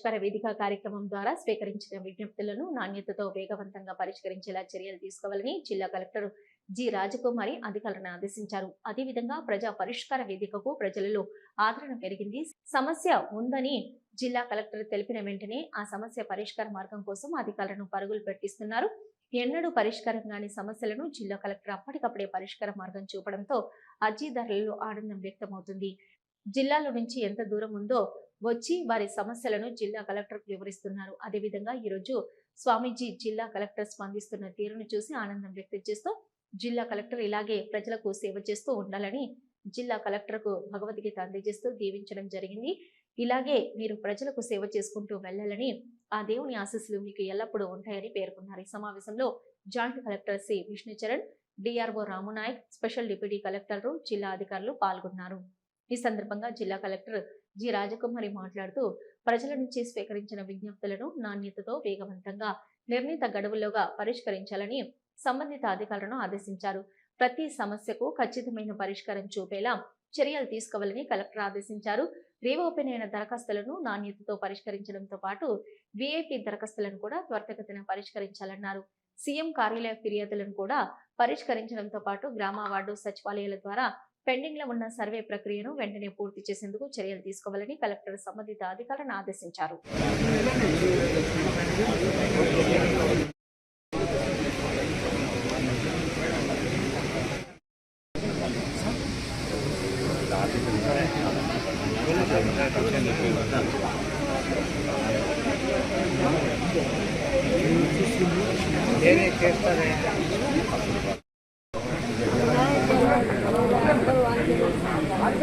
పరిష్కార వేదిక కార్యక్రమం ద్వారా స్వీకరించిన విజ్ఞప్తులను నాణ్యతతో వేగవంతంగా పరిష్కరించేలా చర్యలు తీసుకోవాలని జిల్లా కలెక్టర్ జి రాజకుమారి అధికారులను ఆదేశించారు. అదేవిధంగా ప్రజా పరిష్కార వేదికకు ప్రజలలో ఆదరణ పెరిగింది. సమస్య ఉందని జిల్లా కలెక్టర్ తెలిపిన వెంటనే ఆ సమస్య పరిష్కార మార్గం కోసం అధికారులను పరుగులు పెట్టిస్తున్నారు. ఎన్నడూ పరిష్కారం కాని సమస్యలను జిల్లా కలెక్టర్ అప్పటికప్పుడే పరిష్కార మార్గం చూపడంతో అర్జీదారులలో ఆనందం వ్యక్తమవుతుంది. జిల్లాలో నుంచి ఎంత దూరం ఉందో వచ్చి వారి సమస్యలను జిల్లా కలెక్టర్ వివరిస్తున్నారు. అదేవిధంగా ఈరోజు స్వామీజీ జిల్లా కలెక్టర్ స్పందిస్తున్న తీరును చూసి ఆనందం వ్యక్తం చేస్తూ జిల్లా కలెక్టర్ ఇలాగే ప్రజలకు సేవ చేస్తూ ఉండాలని జిల్లా కలెక్టర్కు భగవద్గీత అందజేస్తూ దీవించడం జరిగింది. ఇలాగే మీరు ప్రజలకు సేవ చేసుకుంటూ వెళ్ళాలని ఆ దేవుని ఆశీస్సులు మీకు ఎల్లప్పుడూ ఉంటాయని పేర్కొన్నారు. ఈ సమావేశంలో joint collector C. Vishnucharan DRO Ramunayak special deputy కలెక్టర్లు జిల్లా అధికారులు పాల్గొన్నారు. ఈ సందర్భంగా జిల్లా కలెక్టర్ జి. రాజకుమారి మాట్లాడుతూ ప్రజల నుంచి స్వీకరించిన విజ్ఞప్తులను నాణ్యతతో వేగవంతంగా నిర్ణీత గడువుల్లోగా పరిష్కరించాలని సంబంధిత అధికారులను ఆదేశించారు. ప్రతి సమస్యకు ఖచ్చితమైన పరిష్కారం చూపేలా చర్యలు తీసుకోవాలని కలెక్టర్ ఆదేశించారు. రీఓపెన్ అయిన దరఖాస్తులను నాణ్యతతో పరిష్కరించడంతో పాటు విఐపి దరఖాస్తులను కూడా త్వరితగతిన పరిష్కరించాలన్నారు. సీఎం కార్యాలయ ఫిర్యాదులను కూడా పరిష్కరించడంతో పాటు గ్రామ వార్డు సచివాలయాల ద్వారా పెండింగ్లో ఉన్న సర్వే ప్రక్రియను వెంటనే పూర్తి చేసేందుకు చర్యలు తీసుకోవాలని కలెక్టర్ సంబంధిత అధికారులను ఆదేశించారు.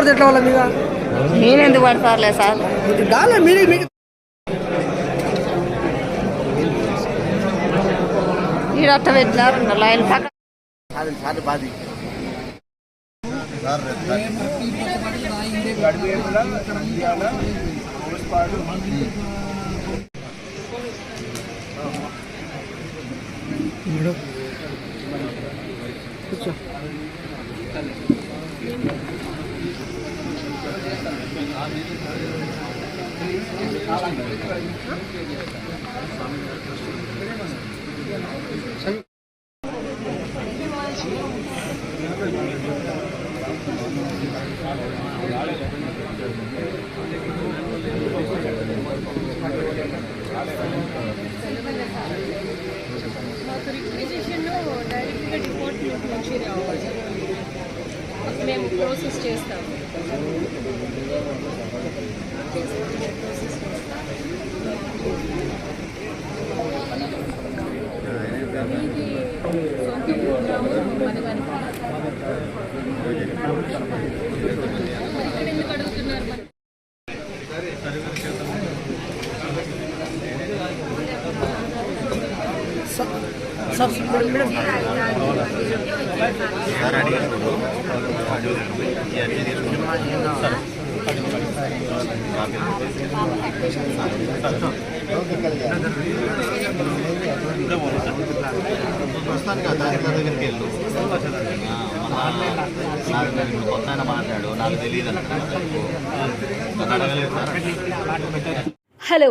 పడితే ఎట్లా వాళ్ళ మీద? నేనెందుకు పడతారులే సార్? దానిలో మీరే మీకు ఈడట్ట పెట్టినారు లైన్ పక్క. కూర్చో మాకు రిక్వెజిషన్ డైరెక్ట్గా డిపార్ట్మెంట్ నుంచి రావాలి. మేము ప్రాసెస్ చేస్తాము ప్రాసెస్ చేస్తాం ప్రస్తుతానికి ఆ తహసీల్దార్ దగ్గరికి వెళ్ళు ఆ, కొత్త ఆయన మాట్లాడు నాకు తెలియదు అన్నాడు హలో